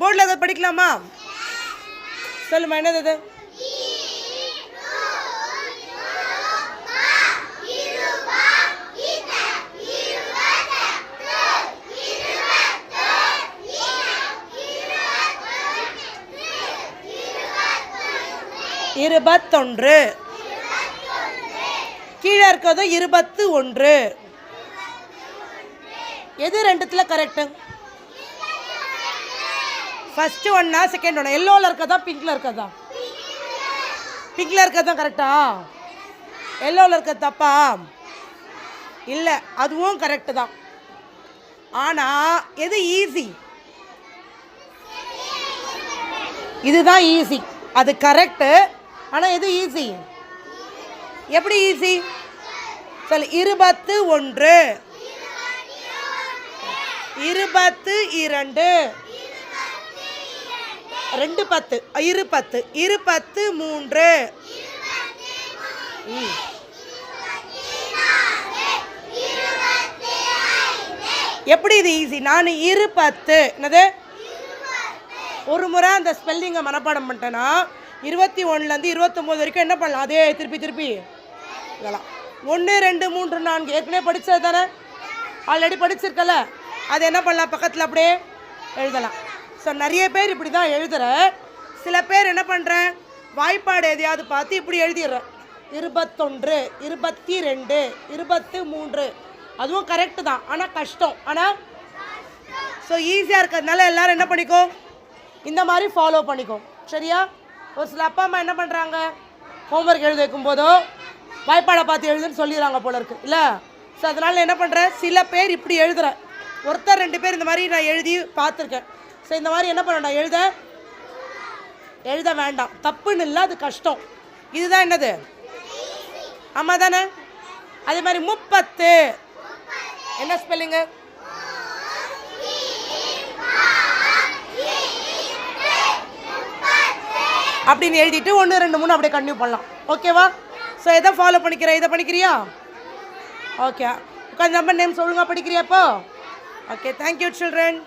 போர்டில் அதை படிக்கலாமா? சொல்லுமா என்னது இருபத்தொன்று. கீழே இருக்கிறது இருபத்து ஒன்று. எது ரெண்டுத்தில் கரெக்டு ஃபர்ஸ்ட் ஒன்னா செகண்ட் ஒன்னா எல்லோவில் இருக்கதா பிங்க்ல இருக்கதா பிங்க்ல இருக்கதா கரெக்டா எல்லோவில் இருக்கிறது தப்பா? இல்லை அதுவும் கரெக்டு தான். ஆனால் எது ஈஸி இதுதான் ஈஸி அது கரெக்டு ஆனால் எது ஈஸி எப்படி ஈஸி சரி இருபத்து ஒன்று. இருபத்து இரண்டு. ரெண்டு பத்து. இரு பத்து. இரு பத்து மூன்று. ம். எப்படி இது ஈஸி நான் இரு பத்து. என்னது? ஒரு முறை அந்த ஸ்பெல்லிங்கை மனப்பாடம் பண்ணிட்டேன்னா இருபத்தி ஒன்றுலேருந்து இருபத்தொம்போது வரைக்கும் என்ன பண்ணலாம்? அதே திருப்பி திருப்பி. இதெல்லாம். ஒன்று ரெண்டு மூன்று நான்கு. ஏற்கனவே படித்தது தானே? ஆல்ரெடி படிச்சிருக்கல. அது என்ன பண்ணலாம்? பக்கத்தில் அப்படியே எழுதலாம். ஸோ நிறைய பேர் இப்படி தான் எழுதுகிறேன் சில பேர் என்ன பண்ணுறேன் வாய்ப்பாடு எதையாவது பார்த்து இப்படி எழுதிடுறேன் இருபத்தொன்று இருபத்தி ரெண்டு இருபத்து மூன்று அதுவும் கரெக்டு தான். ஆனால் கஷ்டம். ஆனால் ஸோ ஈஸியாக இருக்கிறதுனால எல்லோரும் என்ன பண்ணிக்கோ? இந்த மாதிரி ஃபாலோ பண்ணிக்கோ. சரியா? ஒரு சில அப்பா அம்மா என்ன பண்ணுறாங்க ஹோம்ஒர்க் எழுத வைக்கும் போதோ வாய்ப்பாடை பார்த்து எழுதுன்னு சொல்லிடுறாங்க போல இருக்குது இல்லை? ஸோ அதனால் என்ன பண்ணுறேன் சில பேர் இப்படி எழுதுகிறேன் ஒருத்தர் ரெண்டு பேர் இந்த மாதிரி நான் எழுதி பார்த்துருக்கேன். ஸோ இந்த மாதிரி என்ன பண்ண எழுத. எழுத வேண்டாம். தப்புன்னு இல்லை அது கஷ்டம். இதுதான் என்னது? ஆமாம் தானே அதே மாதிரி முப்பத்து. என்ன ஸ்பெல்லிங்கு அப்படின்னு எழுதிட்டு ஒன்று ரெண்டு மூணு அப்படியே கண்டினியூ பண்ணலாம். ஓகேவா ஸோ எதை ஃபாலோ பண்ணிக்கிற? இதை பண்ணிக்கிறியா ஓகே உட்காந்து நம்பர் நேம் சொல்லுங்க படிக்கிறியா இப்போ? Okay thank you children